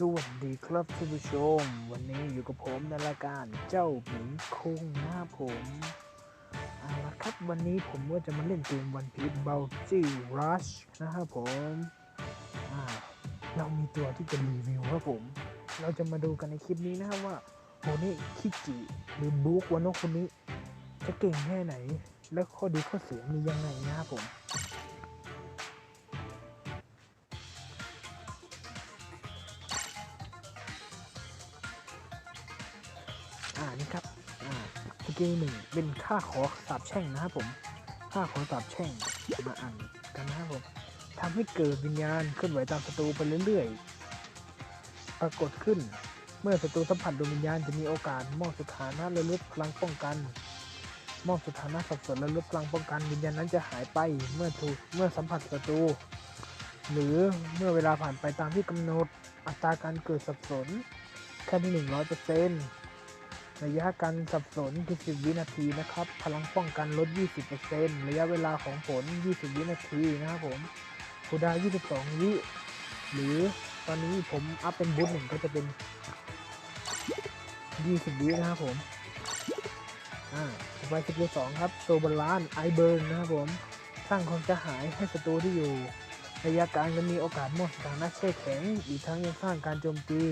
สวัสดีครับท่านผู้ชม วันนี้อยู่กับผมในรายการเจ้าหมีคุงนะครับผมเอาละครับวันนี้ผมก็จะมาเล่นเกมวันพี e เบลจีรัชนะครับผมเรามีตัวที่จะรีวิวครับผม เราจะมาดูกันในคลิปนี้นะครับว่าโฮนี่คิจิหรือบุ๊กวานโนคนนี้ จะเก่งแค่ไหน และข้อดีข้อเสียมียังไงนะครับผมานี่ครับสกิลหนึ่งเป็นค่าขอสาบแช่งนะครับผม ค่าขอสาบแช่งมาอ่านกันนะครับผมทำให้เกิดวิญญาณเคลื่อนไหวตามศัตรูไปเรื่อยๆ ปรากฏขึ้น เมื่อศัตรูสัมผัสดวงวิญญาณจะมีโอกาสมอบสถานะและลดพลังป้องกัน มอบสถานะสับสนและลดพลังป้องกันวิญญาณนั้นจะหายไปเมื่อถูกเมื่อสัมผัสศัตรูหรือเมื่อเวลาผ่านไปตามที่กำหนดอัตราการเกิดสับสนแค่ที่หนึ่งร้อยเปอ ระยะการสับสนคือ 10 วินาทีนะครับ พลังป้องกันลด 20%ระยะเวลาของผล 20 วินาทีนะครับผมคูดา 22 วิ หรือตอนนี้ผมอัพเป็นบูทหนึ่งก็จะเป็น 20 วินะครับผม อ่าต่อไปสกิล2ครับโซบาลานไอเบิร์นนะครับผม สร้างความจะหายให้ศัตรูที่อยู่ ระยะกางและมีโอกาสมอบสถานะแช่แข็ง อีกทั้งยังสร้างการโจมตี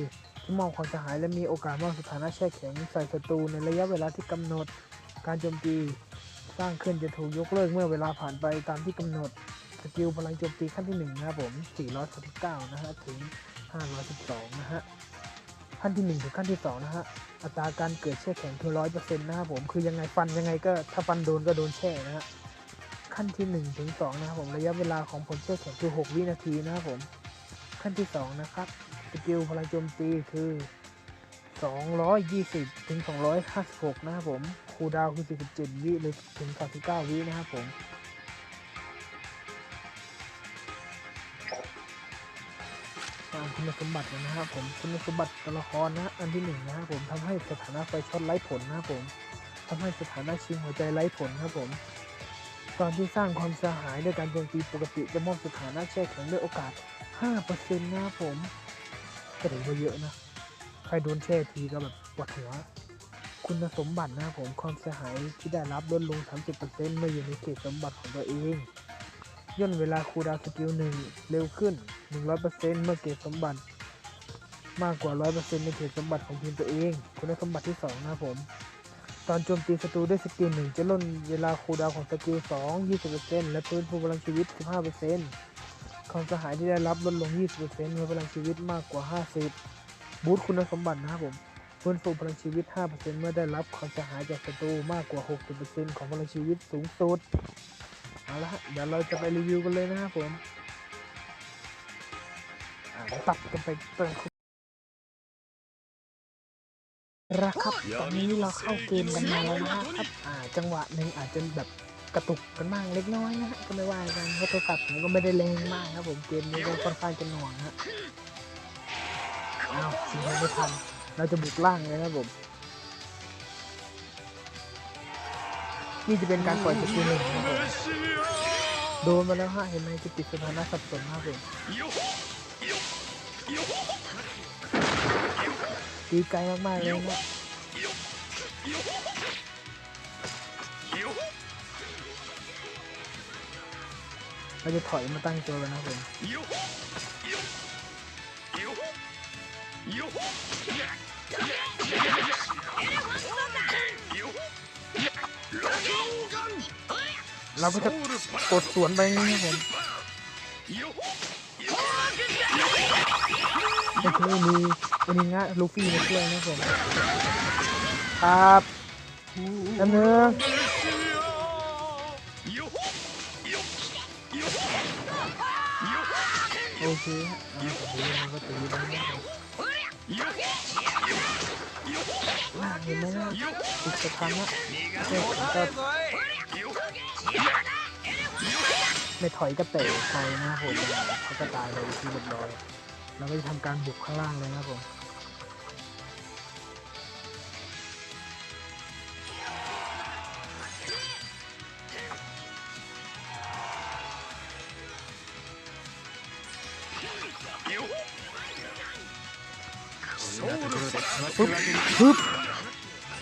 มอบความเสียหายและมีโอกาสมอบสถานะแช่แข็งใส่ศัตรูในระยะเวลาที่กำหนด การโจมตีสร้างขึ้นจะถูกยกเลิกเมื่อเวลาผ่านไปตามที่กำหนดสกิลพลังโจมตีขั้นที่ 1 นะครับผม 439 นะฮะ ถึง 512 นะฮะ ขั้นที่ 1 ถึงขั้นที่ 2 นะฮะ อัตราการเกิดแช่แข็งคือ 100%นะครับผม คือยังไงฟันยังไงก็ถ้าฟันโดนก็โดนแช่นะฮะ ขั้นที่ 1 ถึง 2 นะครับผม ระยะเวลาของผลแช่แข็งคือ 6 วินาทีนะครับผม ขั้นที่ 2 นะครับ สกิลพลังโจมตีคือ 220 ถึง 256 นะครับผม คูดาวคือ 47 วิหรือถึง 39 วินะครับผมตามคุณสมบัตินะครับผมคุณสมบัติตัวละครนะอันที่หนึ่งนะครับผมทำให้สถานะไฟช็อตไร้ผลนะครับผมทำให้สถานะชิงหัวใจไร้ผลนะครับผมตอนที่สร้างความเสียหายด้วยการโจมตีปกติจะมอบสถานะแช่แข็งด้วยโอกาส 5%นะครับผม ก็ถือว่าเยอะนะ ใครโดนแช่ทีก็แบบปวดหัว คุณสมบัตินะครับผมความเสียหายที่ได้รับลดลง 30%เมื่ออยู่ในเขตสมบัติของตัวเองย่นเวลาคูดาวสกิลหนึ่งเร็วขึ้น 100%เมื่อเขตสมบัติ มากกว่า 100%ในเขตสมบัติของทีมตัวเอง คุณสมบัติที่ 2 นะผม ตอนโจมตีศัตรูด้วยสกิลหนึ่งจะลดเวลาคูดาวของสกิล2 20%และฟื้นฟูพลังชีวิต 15% ความเสียหายที่ได้รับลดลง 20%เมื่อพลังชีวิตมากกว่า 50 บูทคุณสมบัตินะครับผมฟื้นฟูพลังชีวิต 5%เมื่อได้รับความเสียหายจากศัตรูมากกว่า 60%ของพลังชีวิตสูงสุด เอาละฮะเดี๋ยวเราจะไปรีวิวกันเลยนะครับผมอ่าตัดกันไปเติมระครับตอนนี้เราเข้าเกมกันมาแล้วนะครับอ่า จังหวะหนึ่งอาจจะแบบ กระตุกกันบ้างเล็กน้อยนะฮะก็ไม่ว่ากันเพราะโทรศัพท์ผมก็ไม่ได้แรงมากครับผมเกมนี้ก็ค่อนข้างจะหน่วงฮะอ้าวชิงไม่ทันเราจะบุกล่างเลยนะครับผมนี่จะเป็นการปล่อยสกิลหนึ่งครับผมโดนมาแล้วฮะเห็นไหมจะติดสถานะสับสนมากเลยตีไกลมากๆเลยนะ เราจะถอยมาตั้งตัวกันนะครับผมเราก็จะกดสวนไปนะครับผมไม่ใช่มีอุนิงะลูฟี่มาช่วยนะผม ครับดำเนิน โอเคฮะอ่าขอบคุณมันก็ตีแล้วนะครับว่าเห็นไหมนะติดสถานะเจ้าของก็ไม่ถอยก็เตะใครนะผมเขาก็ตายเลยที่เรียบร้อยเราก็จะทำการบุกข้างล่างเลยนะผม ปึ๊บปึ๊บ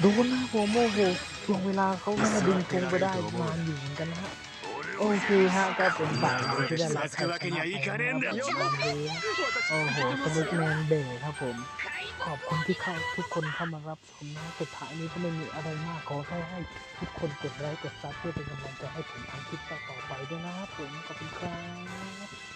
โดนนะโมโมโหช่วงเวลาเขาแน่ดึงคงไปได้นานอยู่เหมือนกันนะฮะโอเคฮะก็เป็นฝ่ายที่ได้รับชัยชนะโอ้โหสนุกแมนเดย์ครับผม ขอบคุณที่เข้าทุกคนเข้ามารับชมนะสุดท้ายนี้ก็ไม่มีอะไรมากขอแค่ให้ทุกคนกดไลค์กดซับเพื่อเป็นกำลังใจให้ผมทำคลิปต่อไปด้วยนะครับผมขอบคุณครับ